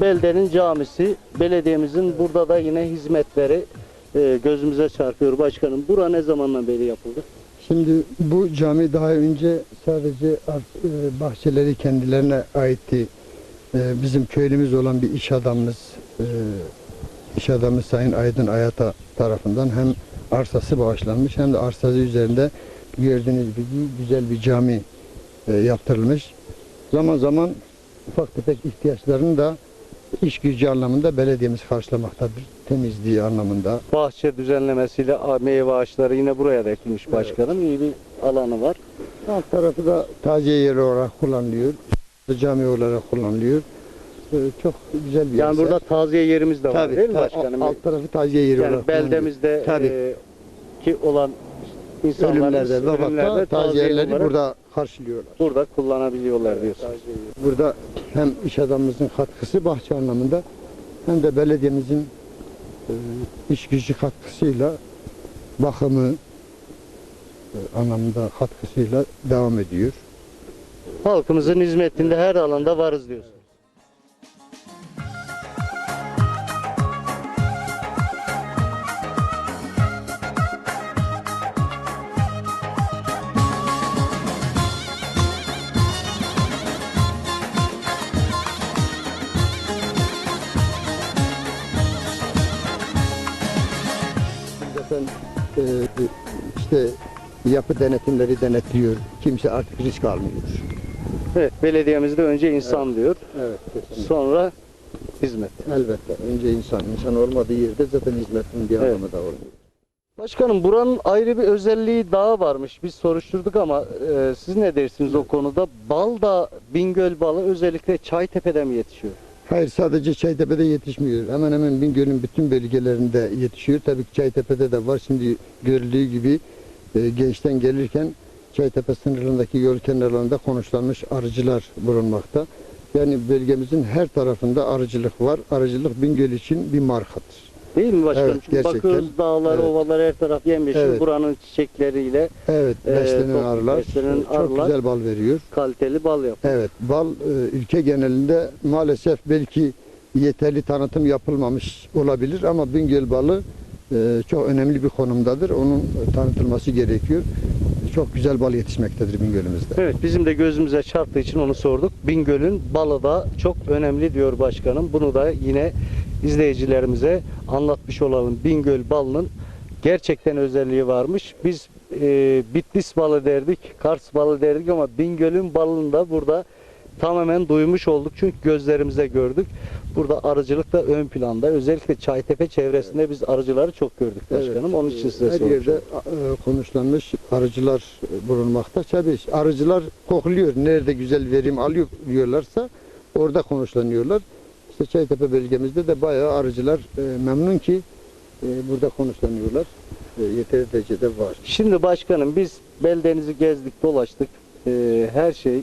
beldenin camisi. Belediyemizin burada da yine hizmetleri e, gözümüze çarpıyor başkanım. Bura ne zamandan beri yapıldı? Şimdi bu cami daha önce sadece e, bahçeleri kendilerine aitti. E, Bizim köylümüz olan bir iş adamımız, e, iş adamı Sayın Aydın Ayata tarafından hem arsası bağışlanmış hem de arsası üzerinde gördüğünüz gibi güzel bir cami yaptırılmış. Zaman zaman ufak tefek ihtiyaçlarını da iş gücü anlamında belediyemiz karşılamaktadır. Temizliği anlamında, Bahçe düzenlemesiyle meyve ağaçları yine buraya da ekilmiş başkanım. İyi bir alanı var. Alt tarafı da taziye yeri olarak kullanılıyor. Cami olarak kullanılıyor. Ee, çok güzel bir Yani eser. burada taziye yerimiz de var Tabii, değil mi başkanım? Alt tarafı taziye yeri yani olarak beldemizde e, ki olan insanlarımız ölümlerde, ölümlerde taziye olarak burada karşılıyorlar. burada kullanabiliyorlar diyorsunuz. Burada hem iş adamımızın katkısı bahçe anlamında hem de belediyemizin e, iş gücü katkısıyla bakımı e, anlamında katkısıyla devam ediyor. Halkımızın hizmetinde her alanda varız diyorsunuz. Yapı denetimleri denetliyor. Kimse artık risk almıyor. Evet, belediyemizde önce insan diyor. Evet, kesinlikle. Sonra hizmet. Elbette. Önce insan. İnsan olmadığı yerde zaten hizmetin bir Evet. anlamı da olmuyor. Başkanım buranın ayrı bir özelliği daha varmış. Biz soruşturduk ama e, siz ne dersiniz o konuda? Bal da Bingöl balı özellikle Çaytepe'de mi yetişiyor? Hayır sadece Çaytepe'de yetişmiyor. Hemen hemen Bingöl'ün bütün bölgelerinde yetişiyor. Tabii ki Çaytepe'de de var. Şimdi görüldüğü gibi e, gençten gelirken Çaytepe sınırındaki yol kenarlarında konuşlanmış arıcılar bulunmakta. Yani bölgemizin her tarafında arıcılık var. Arıcılık Bingöl için bir markadır. Değil mi başkanım? Evet, Çünkü gerçekten. bakıyoruz dağlar, Evet. ovalar her taraf yemyeşil. Evet. Buranın çiçekleriyle Evet, Ee, beslenen çok arılar beslenen çok arılar. güzel bal veriyor. kaliteli bal yapıyor. Evet, bal e, ülke genelinde maalesef belki yeterli tanıtım yapılmamış olabilir ama Bingöl balı e, çok önemli bir konumdadır. Onun tanıtılması gerekiyor. Çok güzel bal yetişmektedir Bingöl'ümüzde. Evet bizim de gözümüze çarptığı için onu sorduk. Bingöl'ün balı da çok önemli diyor başkanım. Bunu da yine izleyicilerimize anlatmış olalım. Bingöl balının gerçekten özelliği varmış. Biz e, Bitlis balı derdik, Kars balı derdik ama Bingöl'ün balını da burada tamamen duymuş olduk. Çünkü gözlerimize gördük. Burada arıcılık da ön planda. Özellikle Çaytepe çevresinde biz arıcıları çok gördük başkanım. Evet, Onun için size Her sormuşum. yerde e, konuşlanmış arıcılar bulunmakta. Tabii arıcılar kokluyor. Nerede güzel verim alıyor diyorlarsa orada konuşlanıyorlar. İşte Çaytepe bölgemizde de bayağı arıcılar e, memnun ki e, burada konuşlanıyorlar. Yeteri derecede var. Şimdi başkanım biz beldenizi gezdik dolaştık. Her şey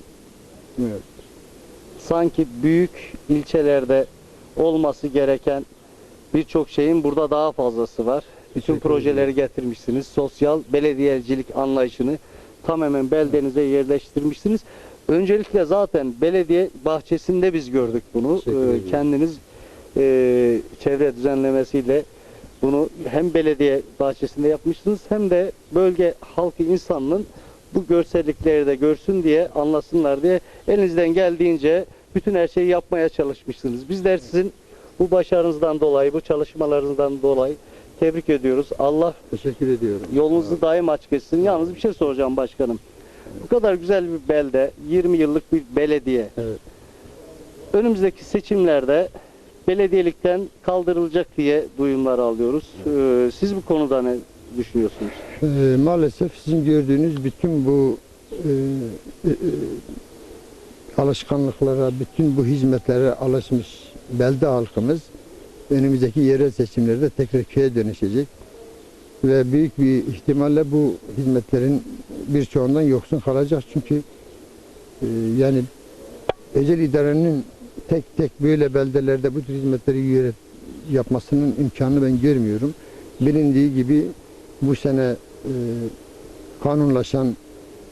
Evet. Sanki büyük ilçelerde olması gereken birçok şeyin burada daha fazlası var. Bütün projeleri getirmişsiniz. Sosyal belediyecilik anlayışını tamamen beldenize yerleştirmişsiniz. Öncelikle zaten belediye bahçesinde biz gördük bunu. Ee, kendiniz e, çevre düzenlemesiyle bunu hem belediye bahçesinde yapmışsınız hem de bölge halkı insanının bu görsellikleri de görsün diye anlasınlar diye elinizden geldiğince bütün her şeyi yapmaya çalışmışsınız. Bizler sizin bu başarınızdan dolayı, bu çalışmalarınızdan dolayı tebrik ediyoruz. Allah Teşekkür ediyorum. yolunuzu daim açık etsin. Yalnız bir şey soracağım başkanım. Bu kadar güzel bir belde, 20 yıllık bir belediye. Evet. Önümüzdeki seçimlerde belediyelikten kaldırılacak diye duyumlar alıyoruz. Ee, siz bu konuda ne düşünüyorsunuz? E, maalesef sizin gördüğünüz bütün bu e, e, e, alışkanlıklara, bütün bu hizmetlere alışmış belde halkımız önümüzdeki yerel seçimlerde tekrar köye dönüşecek. Ve büyük bir ihtimalle bu hizmetlerin birçoğundan yoksun kalacak. Çünkü e, yani özel idarenin tek tek böyle beldelerde bu tür hizmetleri yapmasının imkanını ben görmüyorum. Bilindiği gibi bu sene e, kanunlaşan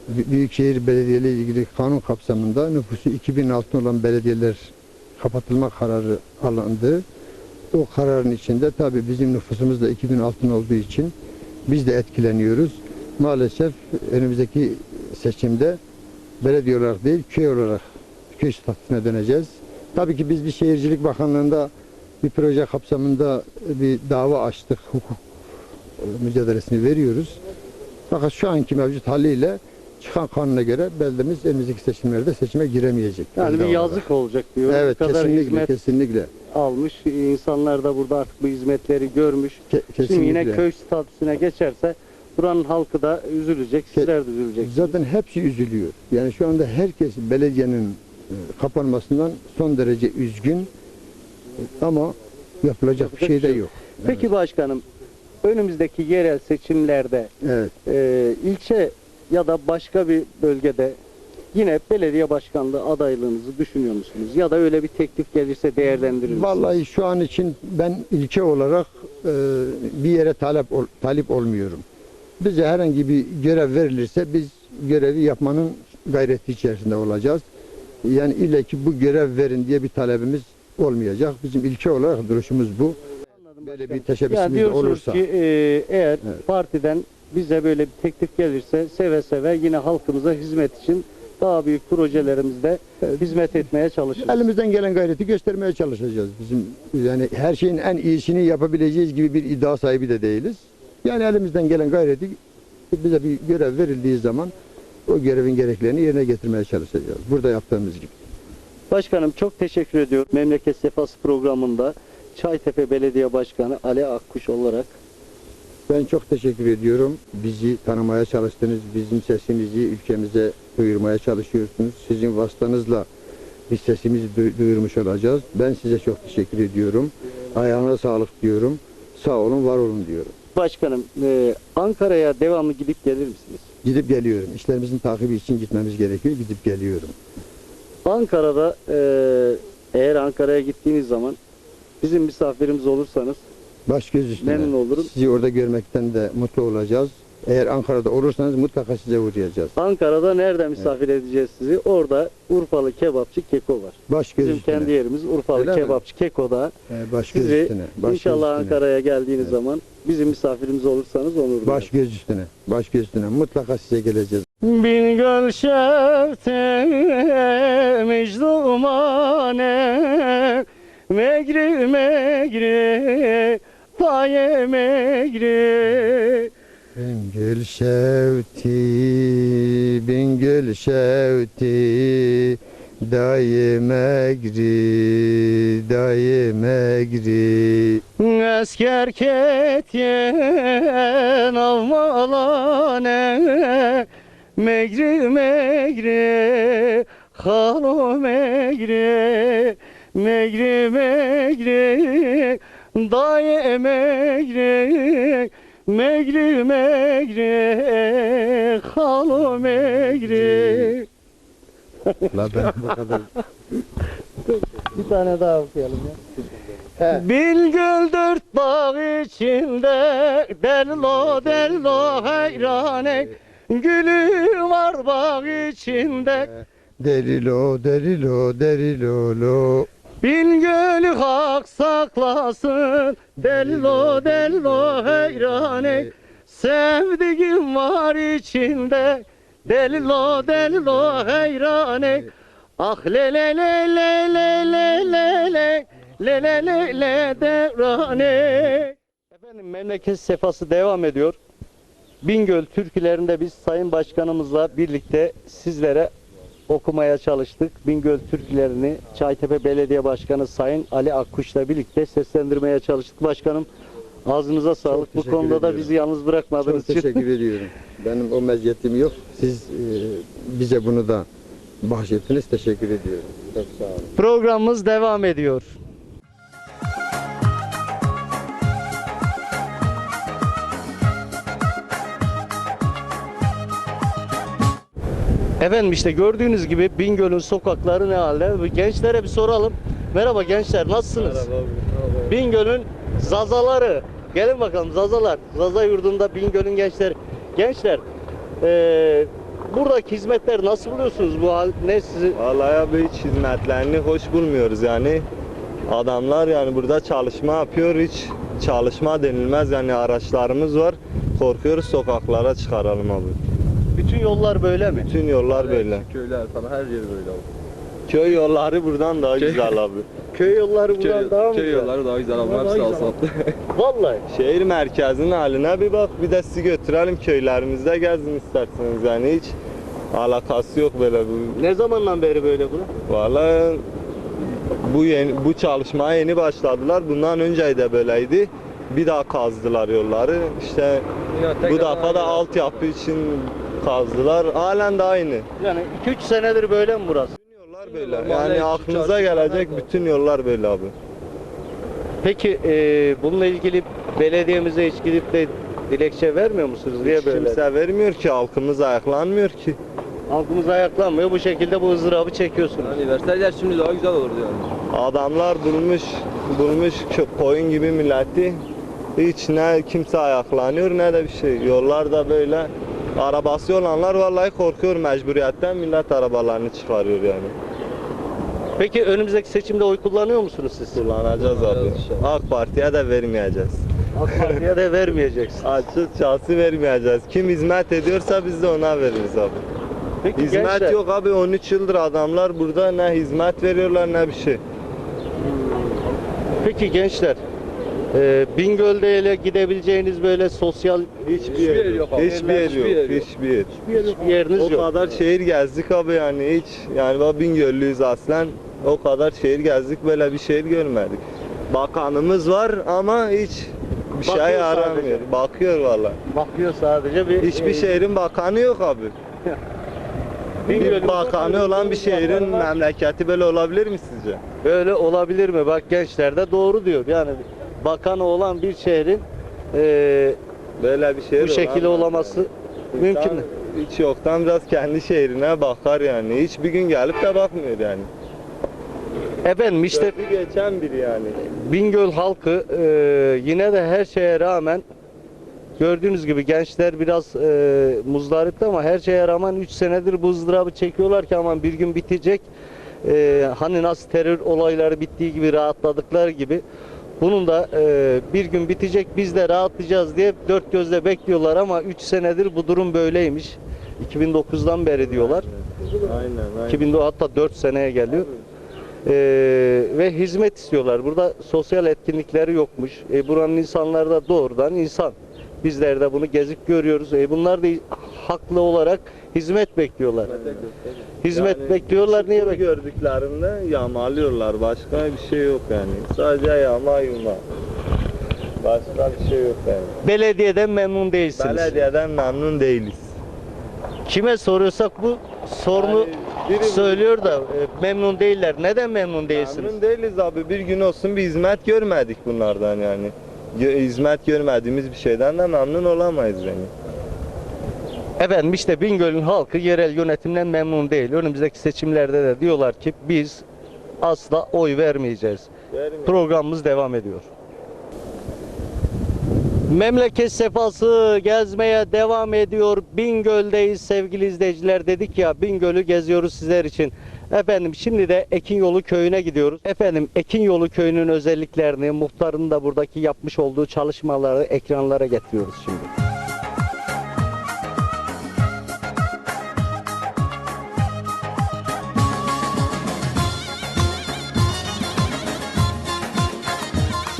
Büyükşehir Belediyeleri ile ilgili kanun kapsamında nüfusu 2000 altın olan belediyeler kapatılma kararı alındı. O kararın içinde tabii bizim nüfusumuz da 2000 altın olduğu için biz de etkileniyoruz. Maalesef önümüzdeki seçimde belediye olarak değil köy olarak köy statüsüne döneceğiz. Tabii ki biz bir şehircilik bakanlığında bir proje kapsamında bir dava açtık. Hukuk mücadelesini veriyoruz. Fakat şu anki mevcut haliyle çıkan kanuna göre beldemiz önümüzdeki seçimlerde seçime giremeyecek. Yani bir yazık olacak diyor. Evet kadar kesinlikle hizmet kesinlikle. almış. İnsanlar da burada artık bu hizmetleri görmüş. Ke- kesinlikle. Şimdi yine köy statüsüne geçerse buranın halkı da üzülecek. Sizler de üzüleceksiniz. Zaten hepsi üzülüyor. Yani şu anda herkes belediyenin e, kapanmasından son derece üzgün. Ama yapılacak bir şey de yok. Peki başkanım önümüzdeki yerel seçimlerde Evet. e, ilçe ya da başka bir bölgede yine belediye başkanlığı adaylığınızı düşünüyor musunuz? Ya da öyle bir teklif gelirse değerlendirir misiniz? Vallahi şu an için ben ilçe olarak e, bir yere talep ol- talip olmuyorum. Bize herhangi bir görev verilirse biz görevi yapmanın gayreti içerisinde olacağız. Yani illa ki bu görev verin diye bir talebimiz olmayacak. Bizim ilçe olarak duruşumuz bu. Anladım Böyle başkanım. bir teşebbüsümüz diyorsunuz olursa. ki e, eğer Evet. partiden bize böyle bir teklif gelirse seve seve yine halkımıza hizmet için daha büyük projelerimizde hizmet etmeye çalışırız. Elimizden gelen gayreti göstermeye çalışacağız. Bizim yani her şeyin en iyisini yapabileceğiz gibi bir iddia sahibi de değiliz. Yani elimizden gelen gayreti bize bir görev verildiği zaman o görevin gereklerini yerine getirmeye çalışacağız. Burada yaptığımız gibi. Başkanım çok teşekkür ediyorum. Memleket Sefası programında Çaytepe Belediye Başkanı Ali Akkuş olarak Ben çok teşekkür ediyorum. Bizi tanımaya çalıştınız. Bizim sesimizi ülkemize duyurmaya çalışıyorsunuz. Sizin vasıtanızla biz sesimizi duy- duyurmuş olacağız. Ben size çok teşekkür ediyorum. Ayağına sağlık diyorum. Sağ olun, var olun diyorum. Başkanım e, Ankara'ya devamlı gidip gelir misiniz? Gidip geliyorum. İşlerimizin takibi için gitmemiz gerekiyor. Gidip geliyorum. Ankara'da e, eğer Ankara'ya gittiğiniz zaman bizim misafirimiz olursanız Baş göz üstüne. Memnun olurum. Sizi orada görmekten de mutlu olacağız. Eğer Ankara'da olursanız mutlaka size uğrayacağız. Ankara'da nerede misafir edeceğiz sizi? Orada Urfalı kebapçı Keko var. Baş göz Bizim üstüne. kendi yerimiz Urfalı Öyle mi? kebapçı Keko'da. Ee, baş göz Sizi üstüne. Baş göz inşallah üstüne. Ankara'ya geldiğiniz zaman bizim misafirimiz olursanız onur. Baş göz üstüne. Baş göz üstüne. Mutlaka size geleceğiz. Bin göl şefte mecdumane Megri megri paye megri Bingöl şevti, Bingöl şevti, daim egri, daim egri. Esker ketyen avmalane Megri megri halo megri. Megri megri daye megri Megri megri halo megri La ben bu kadar. Bir tane daha okuyalım ya. Bilgül dört bağ içinde Dello dello hayrane Gülü var bağ içinde Derilo, derilo, derilo, lo. Bilgülü hak saklasın. Dello dello hayrane Sevdiğim var içinde. Dello dello hayrane Ah le le le le le le le le. Le le le le devrane Efendim memleket sefası devam ediyor. Bingöl türkülerinde biz Sayın Başkanımızla birlikte sizlere okumaya çalıştık. Bingöl türkülerini Çaytepe Belediye Başkanı Sayın Ali Akkuş'la birlikte seslendirmeye çalıştık. Başkanım ağzınıza sağlık. Bu konuda da ediyorum. bizi yalnız bırakmadığınız Çok için. teşekkür ediyorum. Benim o meziyetim yok. Siz e, bize bunu da bahşettiniz. Teşekkür ediyorum. Çok sağ olun. Programımız devam ediyor. Efendim işte gördüğünüz gibi Bingöl'ün sokakları ne halde? Gençlere bir soralım. Merhaba gençler nasılsınız? Bingöl'ün zazaları. Gelin bakalım zazalar. Zaza yurdunda Bingöl'ün gençleri. Gençler eee, buradaki hizmetler nasıl buluyorsunuz bu hal ne sizi Vallahi abi hiç hizmetlerini hoş bulmuyoruz yani. Adamlar yani burada çalışma yapıyor hiç çalışma denilmez yani araçlarımız var. Korkuyoruz sokaklara çıkaralım abi. Bütün yollar böyle mi? Bütün yollar böyle. Köyler falan her yeri böyle abi. Köy yolları buradan daha Köy- güzel abi. Köy yolları buradan Köy, daha mı köy güzel? yolları daha güzel abi. Daha Hepsi güzel. asfalt. Vallahi. Şehir merkezinin haline bir bak bir de sizi götürelim köylerimizde gezin isterseniz yani hiç alakası yok böyle bu. Ne zamandan beri böyle bu? Vallahi bu yeni, bu çalışmaya yeni başladılar. Bundan önce de böyleydi. Bir daha kazdılar yolları. İşte bu defa da altyapı için kazdılar. Halen de aynı. Yani 2-3 senedir böyle mi burası? Bütün yollar böyle. Yani aklınıza gelecek bütün yollar böyle abi. Peki e, bununla ilgili belediyemize hiç gidip de dilekçe vermiyor musunuz? Niye Hiç böyle? kimse vermiyor ki, halkımız ayaklanmıyor ki. Halkımız ayaklanmıyor. Bu şekilde bu ızdırabı çekiyorsunuz. Yani verseler şimdi daha güzel olurdu yani. Adamlar bulmuş bulmuş koyun gibi milleti. Hiç ne kimse ayaklanıyor ne de bir şey. Yollar da böyle. Arabası olanlar vallahi korkuyor mecburiyetten millet arabalarını çıkarıyor yani. Peki önümüzdeki seçimde oy kullanıyor musunuz siz? Kullanacağız abi. AK Parti'ye de vermeyeceğiz. AK Parti'ye de vermeyeceksin. Açıkçası vermeyeceğiz. Kim hizmet ediyorsa biz de ona veririz abi. Peki Hizmet gençler, yok abi 13 yıldır adamlar burada ne hizmet veriyorlar ne bir şey. Peki gençler, e, Bingöl'de ile gidebileceğiniz böyle sosyal Hiçbir, Hiçbir yer yok abi. Hiçbir yer Hiçbir yok. yer yok. Hiçbir yer. hiçbir yeriniz O yok. kadar şehir gezdik abi yani hiç yani ben Bingöllüyüz aslen o kadar şehir gezdik böyle bir şehir görmedik. Bakanımız var ama hiç bir Bakıyor şey yaramıyor. sadece. Bakıyor valla. Bakıyor sadece bir Hiçbir e, şehrin bakanı yok abi. Bingöl'ün Bir bakanı olan bir şehrin memleketi böyle olabilir mi sizce? Böyle olabilir mi? Bak gençler de doğru diyor. Yani bakanı olan bir şehrin e, Böyle bir şehir bu şekilde olamaz olaması mümkün İnsan mü? Hiç yoktan biraz kendi şehrine bakar yani. Hiçbir gün gelip de bakmıyor yani. Efendim işte Sözü geçen biri yani. Bingöl halkı e, yine de her şeye rağmen gördüğünüz gibi gençler biraz e, muzdaripti ama her şeye rağmen 3 senedir bu ızdırabı çekiyorlar ki aman bir gün bitecek. E, hani nasıl terör olayları bittiği gibi rahatladıkları gibi bunun da e, bir gün bitecek biz de rahatlayacağız diye dört gözle bekliyorlar ama 3 senedir bu durum böyleymiş. 2009'dan beri diyorlar. Aynen aynen. 2000 hatta 4 seneye geliyor. Ee, ve hizmet istiyorlar. Burada sosyal etkinlikleri yokmuş. E, buranın insanları da doğrudan insan. Bizler de bunu gezip görüyoruz. E, bunlar da haklı olarak hizmet bekliyorlar. Hizmet Yani bekliyorlar. Niye bekliyorlar? gördüklerinde yağmalıyorlar. Başka bir şey yok yani. Sadece yağma yuma. Başka bir şey yok yani. Belediyeden memnun değilsiniz. Belediyeden memnun değiliz. Kime soruyorsak bu sorunu Yani biri- söylüyor da e, memnun değiller. Neden memnun değilsiniz? Memnun değiliz abi. Bir gün olsun bir hizmet görmedik bunlardan yani. Hizmet görmediğimiz bir şeyden de memnun olamayız yani. Efendim işte Bingöl'ün halkı yerel yönetimden memnun değil. Önümüzdeki seçimlerde de diyorlar ki biz asla oy vermeyeceğiz. Programımız devam ediyor. Memleket sefası gezmeye devam ediyor. Bingöl'deyiz sevgili izleyiciler. Dedik ya Bingöl'ü geziyoruz sizler için. Efendim şimdi de Ekinyolu köyüne gidiyoruz. Efendim Ekinyolu köyünün özelliklerini, muhtarın da buradaki yapmış olduğu çalışmaları ekranlara getiriyoruz şimdi.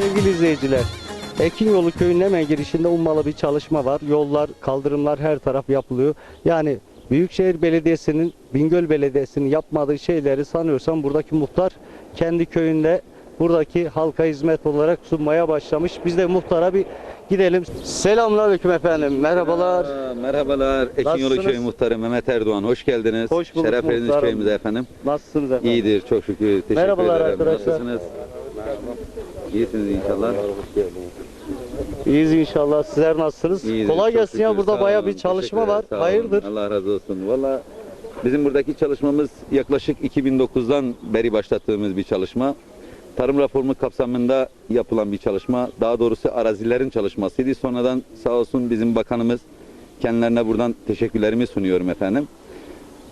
Sevgili izleyiciler, Ekinyolu köyünün hemen girişinde ummalı bir çalışma var. Yollar, kaldırımlar her taraf yapılıyor. Yani Büyükşehir Belediyesi'nin, Bingöl Belediyesi'nin yapmadığı şeyleri sanıyorsam buradaki muhtar kendi köyünde buradaki halka hizmet olarak sunmaya başlamış. Biz de muhtara bir gidelim. Selamünaleyküm efendim. Merhabalar. Aa, Merhabalar. Ekinyolu Nasılsınız? Köyü Muhtarı Mehmet Erdoğan. Hoş geldiniz. Hoş bulduk Şeref verdiniz muhtarım. köyümüze efendim. Nasılsınız efendim? İyidir çok şükür. Teşekkür Merhabalar ederim. arkadaşlar. Nasılsınız? İyisiniz inşallah. İyiyiz inşallah. Sizler nasılsınız? İyidir, Kolay çok gelsin ya. şükür. Burada Sağ bayağı olun, bir çalışma var. ederim, sağ olun. Hayırdır? Allah razı olsun. Valla bizim buradaki çalışmamız yaklaşık 2009'dan beri başlattığımız bir çalışma. Tarım reformu kapsamında yapılan bir çalışma. Daha doğrusu arazilerin çalışmasıydı. Sonradan sağ olsun bizim bakanımız Kendilerine buradan teşekkürlerimi sunuyorum efendim.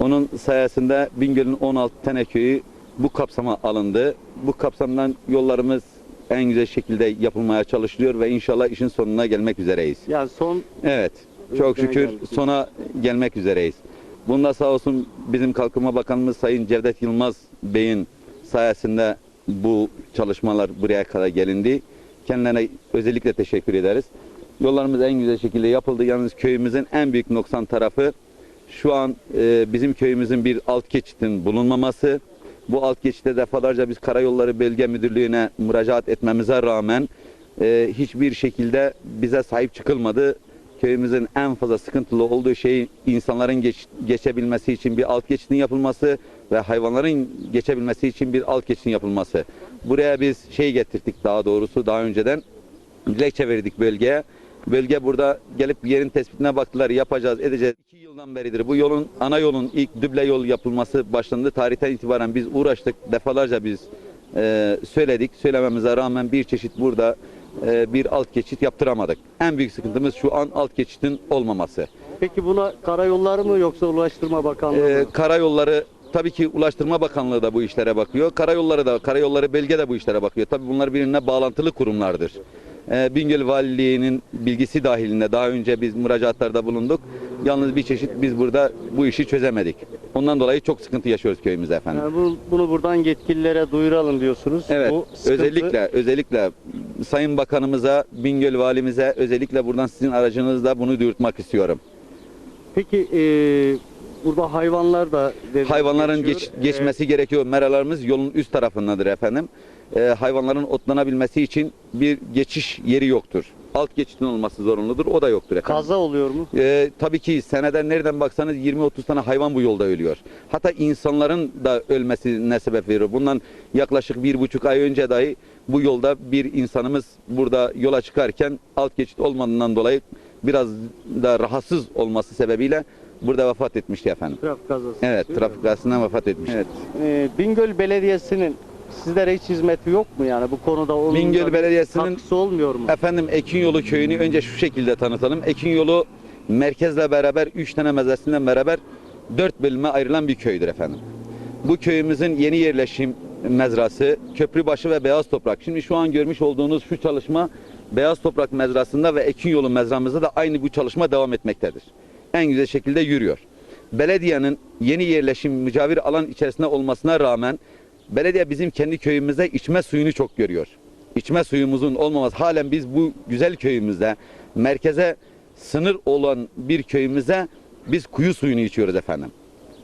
Onun sayesinde Bingöl'ün 16 tane köyü bu kapsama alındı. Bu kapsamdan yollarımız en güzel şekilde yapılmaya çalışılıyor ve inşallah işin sonuna gelmek üzereyiz. Yani son Evet. Çok şükür geldik. sona gelmek üzereyiz. Bunda sağ olsun bizim Kalkınma Bakanımız Sayın Cevdet Yılmaz Bey'in sayesinde bu çalışmalar buraya kadar gelindi. Kendilerine özellikle teşekkür ederiz. Yollarımız en güzel şekilde yapıldı. Yalnız köyümüzün en büyük noksan tarafı şu an e, bizim köyümüzün bir alt geçitin bulunmaması. Bu alt geçitte defalarca biz Karayolları Bölge Müdürlüğü'ne müracaat etmemize rağmen e, hiçbir şekilde bize sahip çıkılmadı. Köyümüzün en fazla sıkıntılı olduğu şey insanların geç- geçebilmesi için bir alt geçitin yapılması ve hayvanların geçebilmesi için bir alt geçitin yapılması. Buraya biz şey getirdik daha doğrusu daha önceden dilekçe verdik bölgeye. Bölge burada gelip yerin tespitine baktılar yapacağız edeceğiz. İki yıldan beridir bu yolun ana yolun ilk düble yol yapılması başlandı. Tarihten itibaren biz uğraştık defalarca biz e, söyledik. Söylememize rağmen bir çeşit burada e, bir alt geçit yaptıramadık. En büyük sıkıntımız şu an alt geçitin olmaması. peki buna karayolları mı yoksa Ulaştırma Bakanlığı Ee, mı? karayolları tabii ki Ulaştırma Bakanlığı da bu işlere bakıyor. Karayolları da, karayolları belge de bu işlere bakıyor. Tabii bunlar birbirine bağlantılı kurumlardır. Ee, Bingöl Valiliği'nin bilgisi dahilinde daha önce biz müracaatlarda bulunduk. Yalnız bir çeşit biz burada bu işi çözemedik. Ondan dolayı çok sıkıntı yaşıyoruz köyümüzde efendim. Yani bu, bunu buradan yetkililere duyuralım diyorsunuz. Evet, Bu sıkıntı- özellikle özellikle Sayın Bakanımıza, Bingöl Valimize özellikle buradan sizin aracınızla bunu duyurtmak istiyorum. Peki e, burada hayvanlar da Hayvanların geçiyor. geç- geçmesi gerekiyor. Meralarımız yolun üst tarafındadır efendim. Ee, hayvanların otlanabilmesi için bir geçiş yeri yoktur. Alt geçitin olması zorunludur. O da yoktur efendim. kaza oluyor mu? Ee, tabii ki seneden nereden baksanız 20-30 tane hayvan bu yolda ölüyor. Hatta insanların da ölmesine sebep veriyor. Bundan yaklaşık bir buçuk ay önce dahi bu yolda bir insanımız burada yola çıkarken alt geçit olmadığından dolayı biraz da rahatsız olması sebebiyle burada vefat etmişti efendim. Trafik kazası. Evet, trafik kazasından vefat etmiş. Evet. E, Bingöl Belediyesi'nin sizlere hiç hizmeti yok mu yani bu konuda onun Bingöl da bir Belediyesi'nin- katkısı olmuyor mu? Efendim Ekinyolu köyünü önce şu şekilde tanıtalım. Ekinyolu merkezle beraber 3 tane mezresinden beraber 4 bölüme ayrılan bir köydür efendim. Bu köyümüzün yeni yerleşim mezrası Köprübaşı ve Beyaz Toprak. Şimdi şu an görmüş olduğunuz şu çalışma Beyaz Toprak mezrasında ve Ekinyolu mezramızda da aynı bu çalışma devam etmektedir. En güzel şekilde yürüyor. Belediyenin yeni yerleşim mücavir alan içerisinde olmasına rağmen belediye bizim kendi köyümüzde içme suyunu çok görüyor. İçme suyumuzun olmaması halen biz bu güzel köyümüzde merkeze sınır olan bir köyümüze biz kuyu suyunu içiyoruz efendim.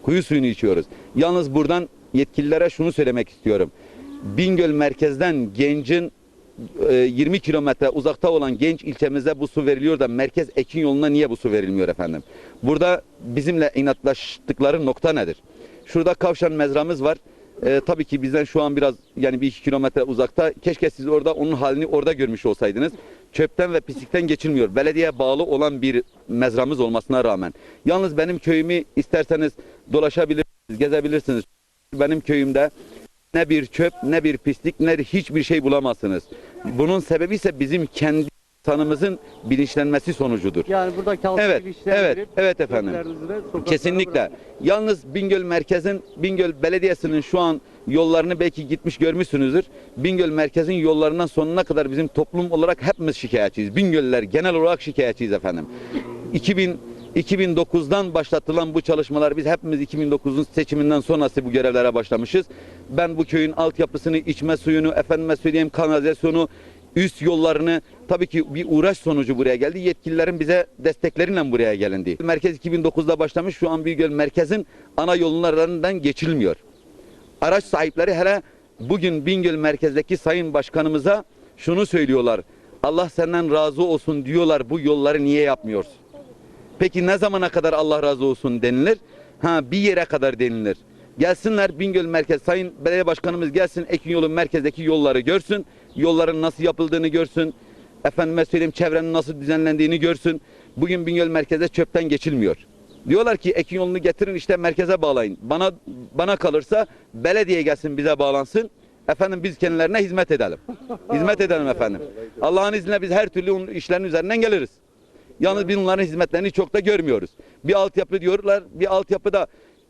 Kuyu suyunu içiyoruz. Yalnız buradan yetkililere şunu söylemek istiyorum. Bingöl merkezden gencin 20 kilometre uzakta olan genç ilçemize bu su veriliyor da merkez ekin yoluna niye bu su verilmiyor efendim? Burada bizimle inatlaştıkları nokta nedir? Şurada kavşan mezramız var. E, tabii ki bizden şu an biraz yani bir iki kilometre uzakta. Keşke siz orada onun halini orada görmüş olsaydınız. Çöpten ve pislikten geçilmiyor. Belediyeye bağlı olan bir mezramız olmasına rağmen. Yalnız benim köyümü isterseniz dolaşabilirsiniz, gezebilirsiniz. Benim köyümde ne bir çöp, ne bir pislik, ne hiçbir şey bulamazsınız. Bunun sebebi ise bizim kendi insanımızın bilinçlenmesi sonucudur. Yani buradaki halkı Evet, evet, evet efendim. Kesinlikle. bırakın. Yalnız Bingöl merkezin, Bingöl Belediyesi'nin şu an yollarını belki gitmiş görmüşsünüzdür. Bingöl merkezin yollarından sonuna kadar bizim toplum olarak hepimiz şikayetçiyiz. Bingöllüler genel olarak şikayetçiyiz efendim. 2000 2009'dan başlatılan bu çalışmalar biz hepimiz 2009'un seçiminden sonrası bu görevlere başlamışız. Ben bu köyün altyapısını, içme suyunu, efendime söyleyeyim kanalizasyonu, üst yollarını tabii ki bir uğraş sonucu buraya geldi. Yetkililerin bize destekleriyle buraya gelindi. Merkez 2009'da başlamış. Şu an Bingöl merkezin ana yollarından geçilmiyor. Araç sahipleri hele bugün Bingöl merkezdeki sayın başkanımıza şunu söylüyorlar. Allah senden razı olsun diyorlar bu yolları niye yapmıyorsun? Peki ne zamana kadar Allah razı olsun denilir? Ha bir yere kadar denilir. Gelsinler Bingöl Merkez Sayın Belediye Başkanımız gelsin Ekinyolu merkezdeki yolları görsün. Yolların nasıl yapıldığını görsün. Efendime söyleyeyim çevrenin nasıl düzenlendiğini görsün. Bugün Bingöl merkezde çöpten geçilmiyor. Diyorlar ki Ekin yolunu getirin işte merkeze bağlayın. Bana bana kalırsa belediye gelsin bize bağlansın. Efendim biz kendilerine hizmet edelim. hizmet edelim efendim. Allah'ın izniyle biz her türlü işlerin üzerinden geliriz. Yalnız biz bunların hizmetlerini çok da görmüyoruz. Bir altyapı diyorlar. Bir altyapıda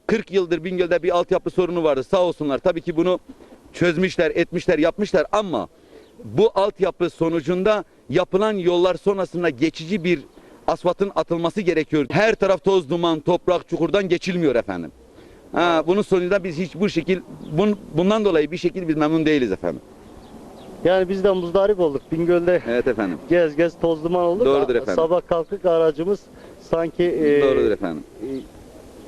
40 yıldır Bingöl'de bir altyapı sorunu vardı. Sağ olsunlar. Tabii ki bunu çözmüşler, etmişler, yapmışlar ama bu altyapı sonucunda yapılan yollar sonrasında geçici bir asfaltın atılması gerekiyor. Her taraf toz, duman, toprak, çukurdan geçilmiyor efendim. Ha, bunun sonucunda biz hiç bu şekil bun, bundan dolayı bir şekil biz memnun değiliz efendim. Yani biz de muzdarip olduk. Bingöl'de Evet efendim. gez gez toz duman olduk. Doğrudur efendim. Sabah kalktık aracımız sanki e, Doğrudur efendim. e,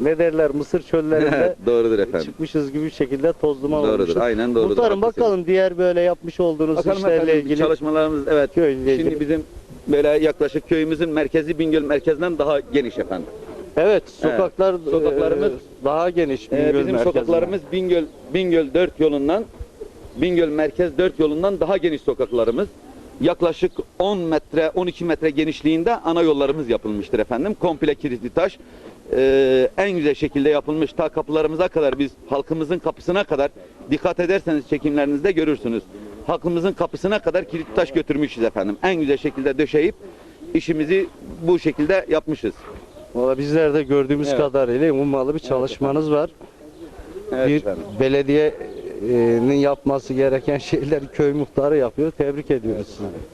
ne derler Mısır çöllerinde Doğrudur efendim. çıkmışız gibi bir şekilde toz duman Doğrudur. olmuşuz. Aynen doğrudur. Muhtarım haklısınız. bakalım diğer böyle yapmış olduğunuz Bakalım işlerle efendim, ilgili çalışmalarımız evet. ilgili. Şimdi bizim böyle yaklaşık köyümüzün merkezi Bingöl merkezden daha geniş efendim. Evet, sokaklar Sokaklarımız- e, daha geniş Ee, Bingöl bizim merkezinden. sokaklarımız Bingöl Bingöl 4 yolundan Bingöl merkez 4 yolundan daha geniş sokaklarımız. Yaklaşık 10 metre 12 metre genişliğinde ana yollarımız yapılmıştır efendim. Komple kilitli taş. Ee, en güzel şekilde yapılmış. Ta kapılarımıza kadar biz halkımızın kapısına kadar dikkat ederseniz çekimlerinizde görürsünüz. Halkımızın kapısına kadar kilitli taş götürmüşüz efendim. En güzel şekilde döşeyip işimizi bu şekilde yapmışız. Valla bizler de gördüğümüz Evet. kadarıyla ummalı bir çalışmanız var. Evet bir efendim. belediyenin yapması gereken şeyleri köy muhtarı yapıyor. Tebrik ediyoruz sizi.